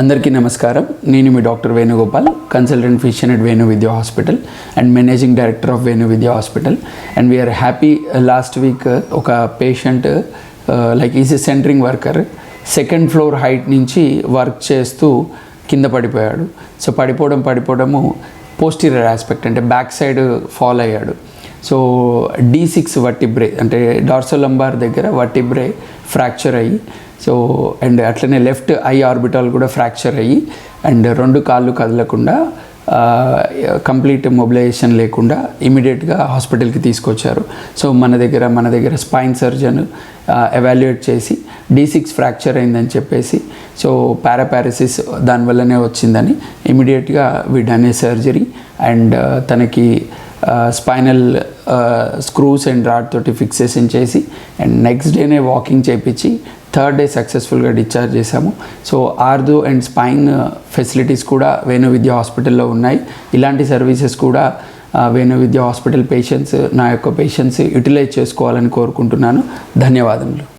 అందరికీ నమస్కారం. నేను మీ doctor Venugopal consultant physician at Venu Vidya hospital and managing director of Venu Vidya hospital. And we are happy last week ఒక patient like is a centering worker second floor height నుంచి work చేస్తూ కింద పడిపోయాడు. So పడిపోవడం పడిపోవడము posterior aspect అంటే back side fall అయ్యాడు. So D six vertebrae అంటే డార్సోలంబార్ దగ్గర వర్టిబ్రే ఫ్రాక్చర్ అయ్యి సో అండ్ అట్లనే లెఫ్ట్ ఐ ఆర్బిటాల్ కూడా ఫ్రాక్చర్ అయ్యి అండ్ రెండు కాళ్ళు కదలకుండా కంప్లీట్ మొబిలైజేషన్ లేకుండా ఇమీడియట్గా హాస్పిటల్కి తీసుకొచ్చారు. సో మన దగ్గర మన దగ్గర స్పైన్ సర్జన్ ఎవాల్యుయేట్ చేసి డీ సిక్స్ ఫ్రాక్చర్ అయిందని చెప్పేసి సో పారాపారసిస్ దానివల్లనే వచ్చిందని ఇమీడియట్గా we done a surgery and తనకి స్పైనల్ స్క్రూస్ అండ్ రాడ్ తోటి ఫిక్సేషన్ చేసి అండ్ నెక్స్ట్ డేనే వాకింగ్ చేయించి థర్డ్ డే సక్సెస్ఫుల్గా డిశ్చార్జ్ చేశాము. So ortho and spine facilities కూడా వేణు విద్యా హాస్పిటల్లో ఉన్నాయి. ఇలాంటి సర్వీసెస్ కూడా వేణు విద్యా హాస్పిటల్ పేషెంట్స్ నా యొక్క పేషెంట్స్ యూటిలైజ్ చేసుకోవాలని కోరుకుంటున్నాను. ధన్యవాదములు.